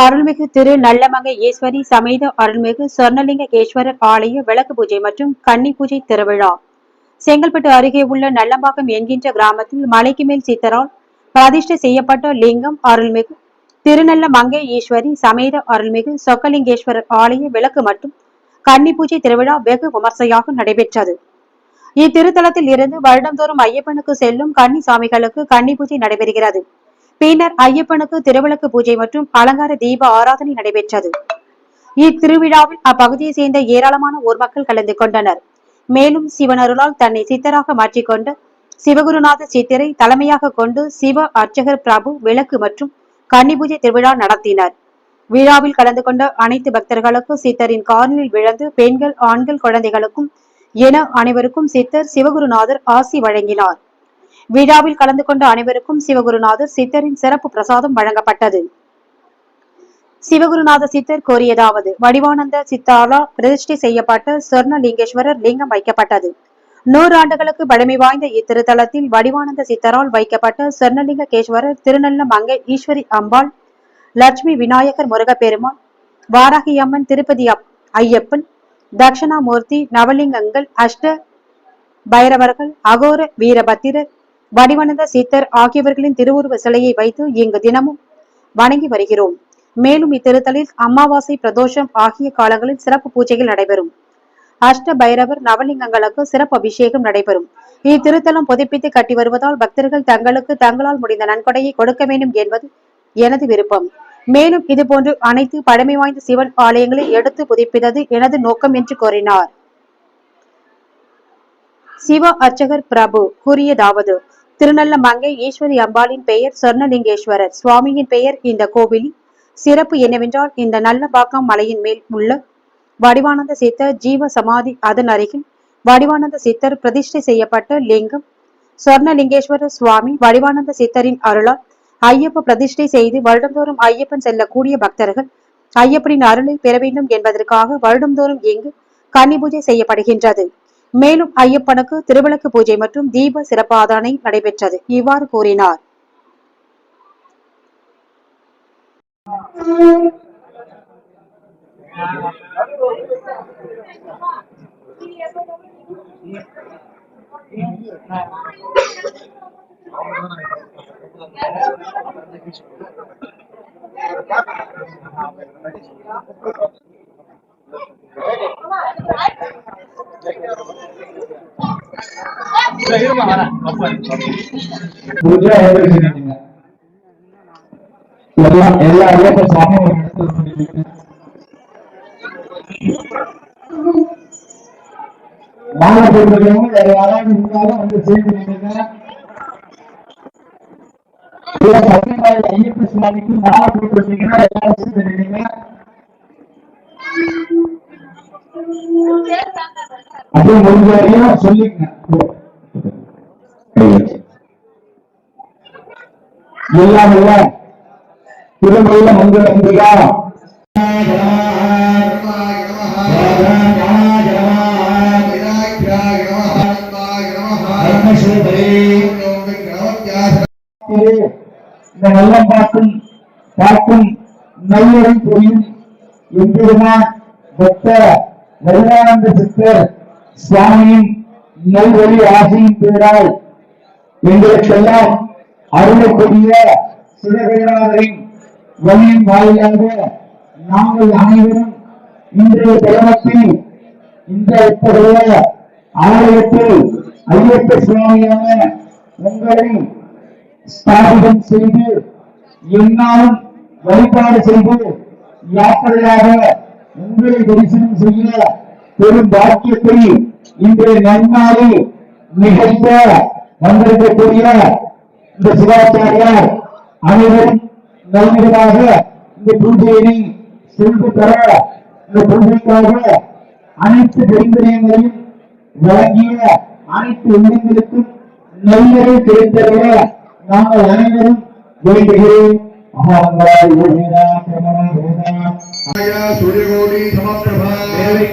அருள்மிகு திரு நல்லமங்க ஈஸ்வரி சமேத அருள்மிகு சொர்ணலிங்கேஸ்வரர் ஆலய விளக்கு பூஜை மற்றும் கன்னி பூஜை திருவிழா. செங்கல்பட்டு அருகே உள்ள நல்லம்பாக்கம் என்கின்ற கிராமத்தில் மலைக்கு மேல் சித்தரால் பிரதிஷ்டை செய்யப்பட்ட லிங்கம் அருள்மிகு. திருநல்ல மங்கை ஈஸ்வரி சமேத அருள்மிகு சொக்கலிங்கேஸ்வரர் ஆலய விளக்கு மற்றும் கன்னி பூஜை திருவிழா வெகு விமர்சையாக நடைபெற்றது. இத்திருத்தலத்தில் இருந்து வருடந்தோறும் ஐயப்பனுக்கு செல்லும் கன்னி சாமிகளுக்கு கன்னி பூஜை நடைபெறுகிறது. பின்னர் ஐயப்பனுக்கு திருவிளக்கு பூஜை மற்றும் அலங்கார தீப ஆராதனை நடைபெற்றது. இத்திருவிழாவில் அப்பகுதியை சேர்ந்த ஏராளமான ஊர் மக்கள் கலந்து கொண்டனர். மேலும் சிவனருளால் தன்னை சித்தராக மாற்றிக்கொண்டு சிவகுருநாத சித்தரை தலைமையாக கொண்டு சிவ அர்ச்சகர் பிரபு விளக்கு மற்றும் கன்னி பூஜை திருவிழா நடத்தினர். விழாவில் கலந்து கொண்ட அனைத்து பக்தர்களுக்கும் சித்தரின் காரணில் விழுந்து பெண்கள் ஆண்கள் குழந்தைகளுக்கும் என அனைவருக்கும் சித்தர் சிவகுருநாதர் ஆசி வழங்கினார். விழாவில் கலந்து கொண்ட அனைவருக்கும் சிவகுருநாதர் சித்தரின் சிறப்பு பிரசாதம் வழங்கப்பட்டது. சிவகுருநாத சித்தர் கோரியதாவது வடிவானந்த சித்தாலா பிரதிஷ்டை செய்யப்பட்ட சொர்ணலிங்கேஸ்வரர் லிங்கம் வைக்கப்பட்டது. நூறு ஆண்டுகளுக்கு பழமை வாய்ந்த இத்திருத்தலத்தில் வடிவானந்த சித்தரால் வைக்கப்பட்ட சொர்ணலிங்கேஸ்வரர் திருநல்ல மங்கை ஈஸ்வரி அம்பாள் லட்சுமி விநாயகர் முருகப்பெருமாள் வாராகி அம்மன் திருப்பதி ஐயப்பன் தட்சணாமூர்த்தி நவலிங்கங்கள் அஷ்ட பைரவர்கள் அகோர வீரபத்திரர் வடிவனந்த சித்தர் ஆகியவர்களின் திருவுருவ சிலையை வைத்து இங்கு தினமும் வணங்கி வருகிறோம். மேலும் இத்திருத்தலில் அமாவாசை பிரதோஷம் ஆகிய காலங்களில் சிறப்பு பூஜைகள் நடைபெறும். அஷ்ட பைரவர் நவலிங்கங்களுக்கு சிறப்பு அபிஷேகம் நடைபெறும். இத்திருத்தலம் புதுப்பித்து கட்டி வருவதால் பக்தர்கள் தங்களுக்கு தங்களால் முடிந்த நன்கொடையை கொடுக்க வேண்டும் என்பது எனது விருப்பம். மேலும் இதுபோன்று அனைத்து பழமை வாய்ந்த சிவன் ஆலயங்களை எடுத்து புதுப்பித்தது எனது நோக்கம் என்று கூறினார். சிவ அர்ச்சகர் பிரபு கூறியதாவது திருநல்ல மங்கை ஈஸ்வரி அம்பாளின் பெயர் சொர்ணலிங்கேஸ்வரர். சுவாமியின் பெயர் இந்த கோவிலின் சிறப்பு என்னவென்றால் இந்த நல்லபாக்கம் மலையின் மேல் உள்ள வடிவானந்த சித்தர் ஜீவ சமாதி அதன் அருகில் வடிவானந்த சித்தர் பிரதிஷ்டை செய்யப்பட்ட லிங்கம். சொர்ணலிங்கேஸ்வரர் சுவாமி வடிவானந்த சித்தரின் அருளால் ஐயப்ப பிரதிஷ்டை செய்து வருடந்தோறும் ஐயப்பன் செல்லக்கூடிய பக்தர்கள் ஐயப்பனின் அருளை பெற வேண்டும் என்பதற்காக வருடந்தோறும் இங்கு கன்னி பூஜை செய்யப்படுகின்றது. மேலும் ஐயப்பனுக்கு திருவிளக்கு பூஜை மற்றும் தீப சிறப்பாதனை நடைபெற்றது. இவ்வாறு கூறினார் பூஜை அவர்கள் செஞ்சுட்டீங்க. எல்லாம் எல்லா ஐயப்ப சுவாமி ஒரு இடத்துல சொல்லிட்டு மாலை போட்டுருக்கவங்க வேற யாராவது இருந்தாலும் வந்து சேர்ந்து நின்னுங்க. இல்ல சத்தியமாய் ஐயப்ப சுவாமிக்கு மாலை போட்டுருக்கீங்கன்னா எல்லாரும் சேர்ந்து நின்னுங்க. அப்படியே முடிஞ்ச வரையும் சொல்லிக்கங்க எல்லாம் இல்ல. திருமலையில மந்திர அம்பிகா இந்த நல்லம் பார்க்கும் பார்க்கும் நல்லதை புரியும் எம்பெருமான் பக்த வெள்ளானந்த சித்தர் சுவாமியின் நல்வழி ஆசையின் பேரால் எங்களுக்கெல்லாம் அருளக்கூடிய சிவகையாளரின் வழியின் வாயிலாக நாங்கள் அனைவரும் இன்றைய தருணத்தில் இந்த இத்தகைய ஆலயத்தில் ஐயப்ப சுவாமியான உங்களை ஸ்தாபிதம் செய்து என்னாலும் வழிபாடு செய்து யாத்திரையாக உங்களை தரிசனம் செய்ய பெரும் பாக்கியத்தை இன்றைய நன்னாளில் நிகழ்த்த வந்திருக்கக்கூடிய இந்த சிவாச்சாரியார் அனைவரும் நல்விதமாக இந்த பூஜையினை சென்று பெற இந்த பூஜைக்காக அனைத்து பெருந்திரயங்களையும் வழங்கிய அனைத்து உள்ளங்களுக்கும் நல்லதை கிடைத்தவர நாங்கள் அனைவரும் வேதா சூரியகோடி சமப்பிரபா தேவை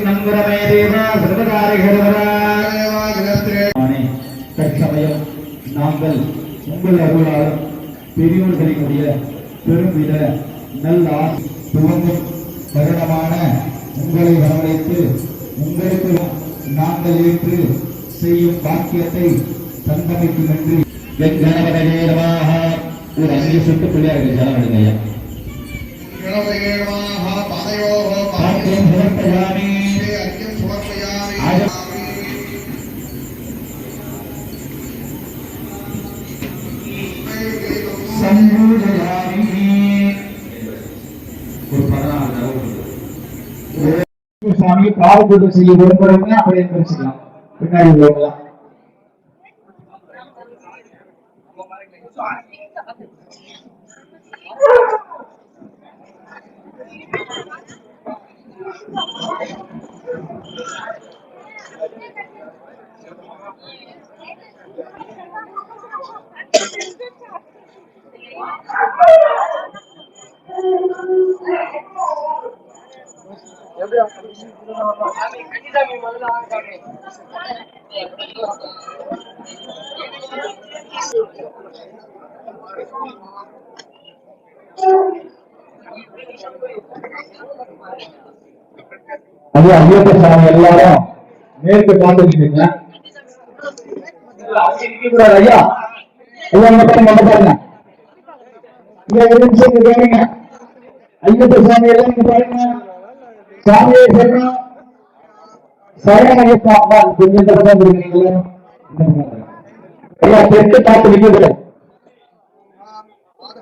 நாங்கள் உங்கள் அருளாலும் பெரியோர்களினுடைய பெருமித நல்ல துவங்கும் தருணமான உங்களை வரவழைத்து உங்களுக்கு நாங்கள் ஏற்று செய்யும் பாக்கியத்தை தந்தமைக்கும் என்று ஒரு அஞ்சு சுட்டு பிள்ளையாருக்கு ஜனவடுங்க ஐயா சுவாமி பாவக்கூட்டு செய்ய விரும்புறவங்க அப்படி எந்திரிச்சுக்கலாம் பின்னாடி உள்ளவங்களாம் அது ஐயப்ப சாமி எல்லாரும். மேற்கு பார்த்து ஐயா? ஐயா மட்டும் நம்ம பாருங்க. ஐயப்ப சாமி எல்லாம் இங்க பாருங்க. சாமியை சரணம் ஐயப்பா அம்மா கொஞ்சம் ஐயா தெற்கு பார்த்து நிற்கிறது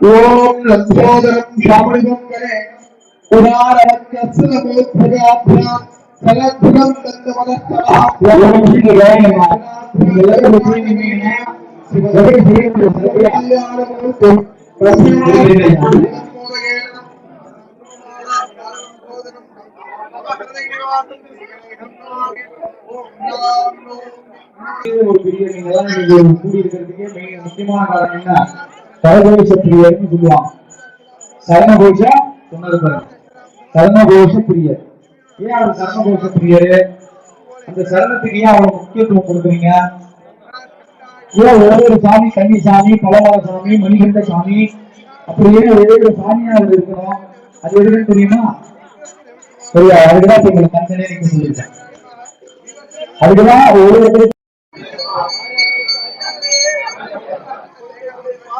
ഓം ലക്ഷ്മോദരം ശ്യാമളിതങ്കരെ ഫലഭ്രം ஒரு பெரிய நீங்க தான் கூடி இருக்கிறதுக்கே மிக முக்கியமான காரணம் என்ன? சரகோஷ பிரியர்னு சொல்லுவான் சரணகோஷ சொன்னது பாருங்க. சரணகோஷ பிரியர் ஏன் அவர் சரணகோஷ பிரியரு அந்த சரணத்துக்கு ஏன் அவங்க முக்கியத்துவம் கொடுக்குறீங்க? ஏன் ஒவ்வொரு சாமி கன்னி சாமி பலமல சாமி மணிகண்ட சாமி அப்படியே ஒவ்வொரு சாமியா அவர் இருக்கணும்? அது எதுன்னு தெரியுமா? சரியா? அதுக்குதான் இப்ப உங்களை தனித்தனியா சொல்லியிருக்கேன் அதுக்குதான் ஒவ்வொரு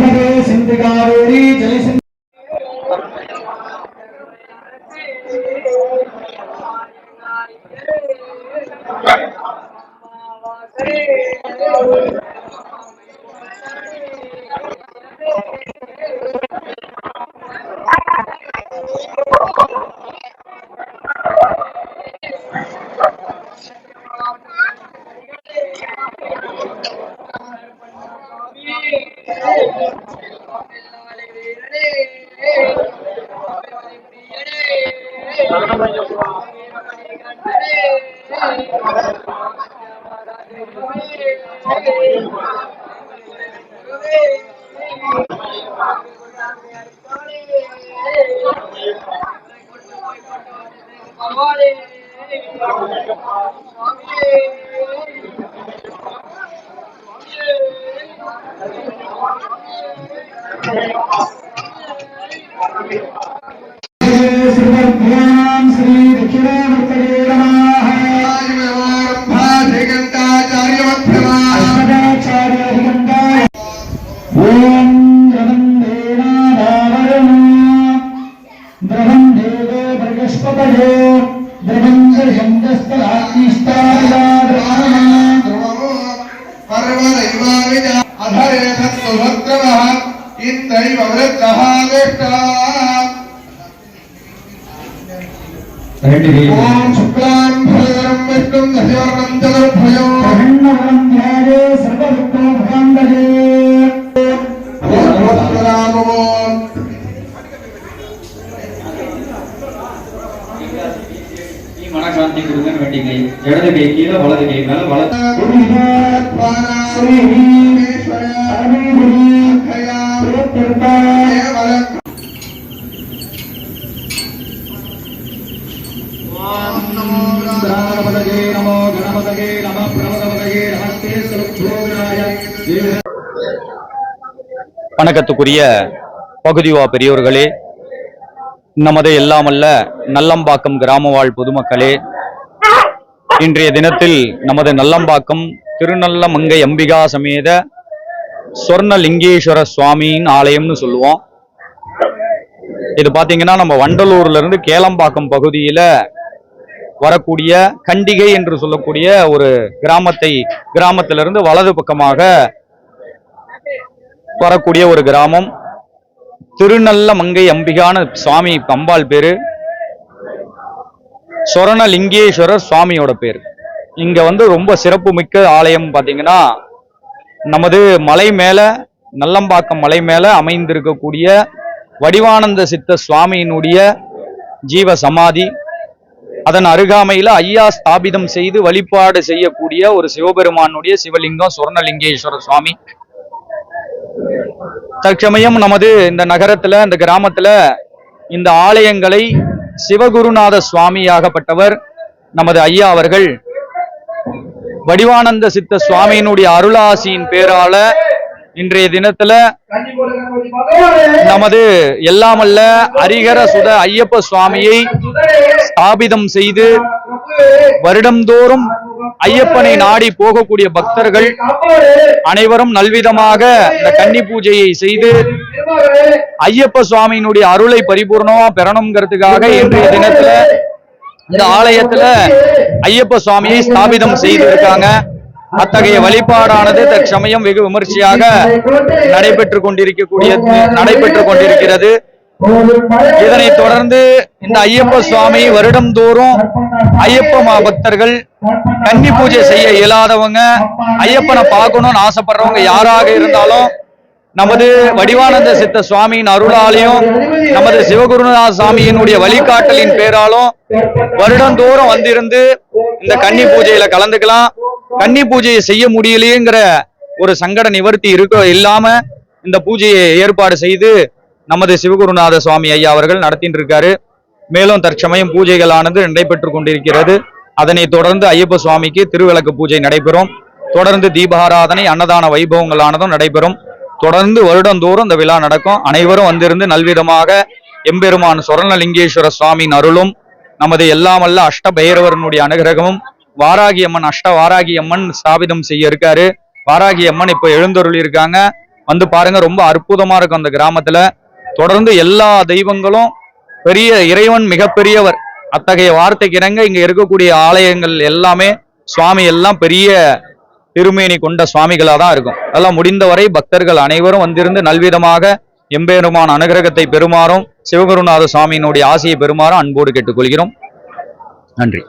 கணிது சிந்து காவேரி ஜெய் சிந்து Thank you. ஓம் சுக்லாம் பிரதரம் வைக்கும் தசவர்ணம் சதுர்பயோ பிரகண்ணவரம் ஞானே சர்வவிக்ரோ பகாந்தரே ஓம் மனசாந்தி கொடுங்கன்னு வேண்டிங்க. இடது கை வலது கை மேல வலது நமோ நம பிரமதபதகே நமஸ்தே சருத்ரோவினாய வணக்கத்துக்குரிய பகுதிவா பெரியோர்களே நமது எல்லாமல்ல நல்லம்பாக்கம் கிராம வாழ் பொதுமக்களே இன்றைய தினத்தில் நமது நல்லம்பாக்கம் திருநல்ல மங்கை அம்பிகா சமேத சொர்ணலிங்கேஸ்வர சுவாமியின் ஆலயம்னு சொல்லுவோம். இது பாத்தீங்கன்னா நம்ம வண்டலூர்ல இருந்து கேளம்பாக்கம் பகுதியில வரக்கூடிய கண்டிகை என்று சொல்லக்கூடிய ஒரு கிராமத்தை கிராமத்திலிருந்து வலது பக்கமாக வரக்கூடிய ஒரு கிராமம். திருநல்ல மங்கை அம்பிகான சுவாமி அம்பாள் பேரு. சொரணலிங்கேஸ்வரர் சுவாமியோட பேர். இங்க வந்து ரொம்ப சிறப்பு மிக்க ஆலயம் பார்த்தீங்கன்னா நமது மலை மேல நல்லம்பாக்கம் மலை மேல அமைந்திருக்கக்கூடிய வடிவானந்த சித்த சுவாமியினுடைய ஜீவ சமாதி அதன் அருகாமையில ஐயா ஸ்தாபிதம் செய்து வழிபாடு செய்யக்கூடிய ஒரு சிவபெருமானுடைய சிவலிங்கம் சொர்ணலிங்கேஸ்வர சுவாமி. தற்சமயம் நமது இந்த நகரத்துல இந்த கிராமத்துல இந்த ஆலயங்களை சிவகுருநாத சுவாமியாகப்பட்டவர் நமது ஐயா அவர்கள். வடிவானந்த சித்த சுவாமியினுடைய அருளாசியின் பேரால இன்றைய தினத்துல நமது எல்லாமல்ல ஹரிகர சுத ஐயப்ப சுவாமியை ஸ்தாபிதம் செய்து வருடம்தோறும் ஐயப்பனை நாடி போகக்கூடிய பக்தர்கள் அனைவரும் நல்விதமாக இந்த கன்னி பூஜையை செய்து ஐயப்ப சுவாமியினுடைய அருளை பரிபூர்ணமா பெறணுங்கிறதுக்காக இன்றைய தினத்துல இந்த ஆலயத்துல ஐயப்ப சுவாமியை ஸ்தாபிதம் செய்து இருக்காங்க அத்தகைய வழிபாடானது தற்சமயம் வெகு விமர்சையாக நடைபெற்று கொண்டிருக்கக்கூடிய நடைபெற்று கொண்டிருக்கிறது. இதனைத் தொடர்ந்து இந்த ஐயப்ப சுவாமி வருடம்தோறும் ஐயப்ப பக்தர்கள் கன்னி பூஜை செய்ய இயலாதவங்க ஐயப்பனை பார்க்கணும்னு ஆசைப்படுறவங்க யாராக இருந்தாலும் நமது வடிவானந்த சித்த சுவாமியின் அருளாலையும் நமது சிவகுருநாத சாமியினுடைய வழிகாட்டலின் பேராலும் வருடந்தோறும் வந்திருந்து இந்த கன்னி பூஜையில கலந்துக்கலாம். கன்னி பூஜையை செய்ய முடியலையேங்கிற ஒரு சங்கட நிவர்த்தி இருக்க இல்லாம இந்த பூஜையை ஏற்பாடு செய்து நமது சிவகுருநாத சுவாமி ஐயா அவர்கள் நடத்திட்டு இருக்காரு மேலும் தற்சமயம் பூஜைகளானது நடைபெற்று கொண்டிருக்கிறது. அதனை தொடர்ந்து ஐயப்ப சுவாமிக்கு திருவிளக்கு பூஜை நடைபெறும். தொடர்ந்து தீபாராதனை அன்னதான வைபவங்களானதும் நடைபெறும். தொடர்ந்து வருடந்தோறும் இந்த விழா நடக்கும். அனைவரும் வந்திருந்து நல்விதமாக எம்பெருமான் சொர்ணலிங்கேஸ்வர சுவாமியின் அருளும் நமது எல்லாமல்ல அஷ்ட பைரவரனுடைய அனுகிரகமும் வாராகி அம்மன் அஷ்ட வாராகி அம்மன் ஸ்தாபிதம் செய்ய இருக்காரு. வாராகி அம்மன் இப்போ எழுந்தருளி இருக்காங்க வந்து பாருங்க ரொம்ப அற்புதமா இருக்கும் அந்த கிராமத்துல. தொடர்ந்து எல்லா தெய்வங்களும் பெரிய இறைவன் மிகப்பெரியவர். அத்தகைய வார்த்தைக்கு இறங்க இங்க இருக்கக்கூடிய ஆலயங்கள் எல்லாமே சுவாமி எல்லாம் பெரிய திருமேனி கொண்ட சுவாமிகளாக தான் இருக்கும். அதெல்லாம் முடிந்தவரை பக்தர்கள் அனைவரும் வந்திருந்து நல்விதமாக எம்பெருமான் அனுகிரகத்தை பெறுமாறும் சிவகுருநாத சுவாமியினுடைய ஆசையை பெறுமாறும் அன்போடு கேட்டுக்கொள்கிறோம். நன்றி.